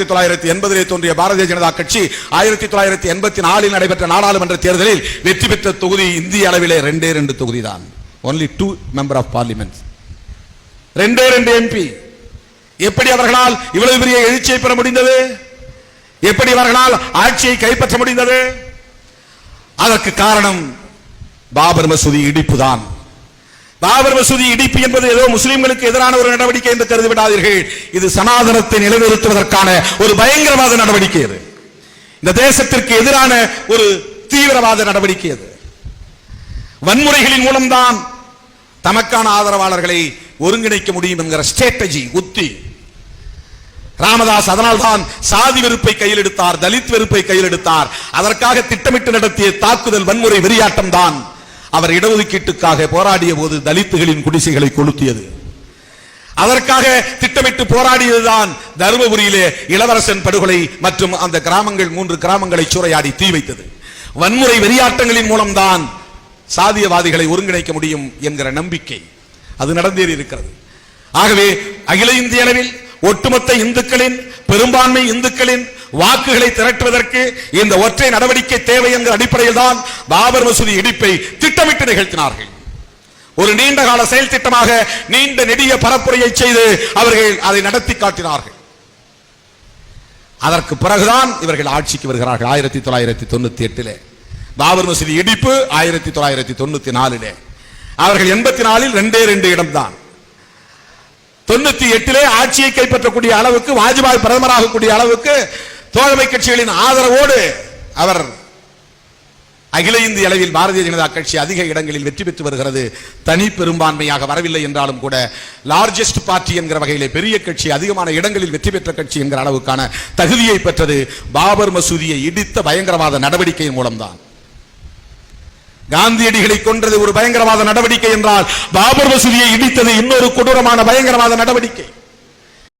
ஆயிரத்தி தொள்ளாயிரத்தி எண்பதிலே தோன்றிய பாரதிய ஜனதா கட்சி ஆயிரத்தி தொள்ளாயிரத்தி எண்பத்தி நாலில் நடைபெற்ற நாடாளுமன்ற தேர்தலில் வெற்றி பெற்ற தொகுதி இந்திய அளவிலே ரெண்டே ரெண்டு தொகுதி தான் only two member of parliament ரெண்டே ரெண்டு எம்பி எப்படி அவர்களால் இவ்வளவு பெரிய எழுச்சியை பெற முடிந்தது? எப்படி அவர்களால் ஆட்சியை கைப்பற்ற முடிந்தது? அதற்கு காரணம் பாபர் மசூதி இடிப்பு தான் பாபர் மசூதி இடிப்பு என்பது ஏதோ முஸ்லிம்களுக்கு எதிரான ஒரு நடவடிக்கை என்று கருதி விடாதீர்கள் இது சனாதனத்தை நிலைநிறுத்துவதற்கான ஒரு பயங்கரவாத நடவடிக்கை அது. இந்த தேசத்திற்கு எதிரான ஒரு தீவிரவாத நடவடிக்கை அது. வன்முறைகளின் மூலம்தான் தமக்கான ஆதரவாளர்களை ஒருங்கிணைக்க முடியும் என்கிற ஸ்ட்ராட்டஜி உத்தி. ராமதாஸ் அதனால் தான் சாதி வெறுப்பை கையில் எடுத்தார் தலித் வெறுப்பை கையில் எடுத்தார். அதற்காக திட்டமிட்டு நடத்திய தாக்குதல் வன்முறை வெறியாட்டம் தான். அவர் இடஒதுக்கீட்டுக்காக போராடிய போது தலித்துகளின் குடிசைகளை கொளுத்தியது. அதற்காக திட்டமிட்டு போராடியதுதான் தருமபுரியிலே இளவரசன் படுகொலை மற்றும் அந்த கிராமங்கள் மூன்று கிராமங்களை சூறையாடி தீ வைத்தது. வன்முறை வெறியாட்டங்களின் மூலம்தான் சாதியவாதிகளை ஒருங்கிணைக்க முடியும் என்கிற நம்பிக்கை அது நடந்தேறி இருக்கிறது. ஆகவே அகில இந்திய அளவில் ஒட்டுமொத்த இந்துக்களின் பெரும்பான்மை இந்துக்களின் வாக்குகளை திரட்டுவதற்கு இந்த ஒற்றை நடவடிக்கை தேவை என்ற அடிப்படையில் தான் பாபர் மசூதி இடிப்பை திட்டமிட்டு நிகழ்த்தினார்கள். ஒரு நீண்ட கால செயல் திட்டமாக நீண்ட நெடிய பரப்புரையை செய்து அவர்கள் அதை நடத்தி காட்டினார்கள். அதற்கு பிறகுதான் இவர்கள் ஆட்சிக்கு வருகிறார்கள். ஆயிரத்தி தொள்ளாயிரத்தி தொண்ணூத்தி எட்டிலே. பாபர் மசூதி இடிப்பு ஆயிரத்தி தொள்ளாயிரத்தி தொண்ணூத்தி நாலிலே. அவர்கள் எண்பத்தி நாலில் ரெண்டே ரெண்டு இடம்தான். தொண்ணூத்தி எட்டிலே ஆட்சியை கைப்பற்றக்கூடிய அளவுக்கு வாஜ்பாய் பிரதமராகக்கூடிய அளவுக்கு தோழமை கட்சிகளின் ஆதரவோடு அவர் அகில இந்திய அளவில் பாரதிய ஜனதா கட்சி அதிக இடங்களில் வெற்றி பெற்று வருகிறது. தனி பெரும்பான்மையாக வரவில்லை என்றாலும் கூட லார்ஜஸ்ட் பார்ட்டி என்கிற வகையிலே பெரிய கட்சி அதிகமான இடங்களில் வெற்றி பெற்ற கட்சி என்கிற அளவுக்கான தகுதியை பெற்றது பாபர் மசூதியை இடித்த பயங்கரவாத நடவடிக்கையின் மூலம்தான். காந்தியடிகளை கொன்றது ஒரு பயங்கரவாத நடவடிக்கை என்றால் பாபர் மசூதியை இடித்தது இன்னொரு கொடூரமான பயங்கரவாத நடவடிக்கை.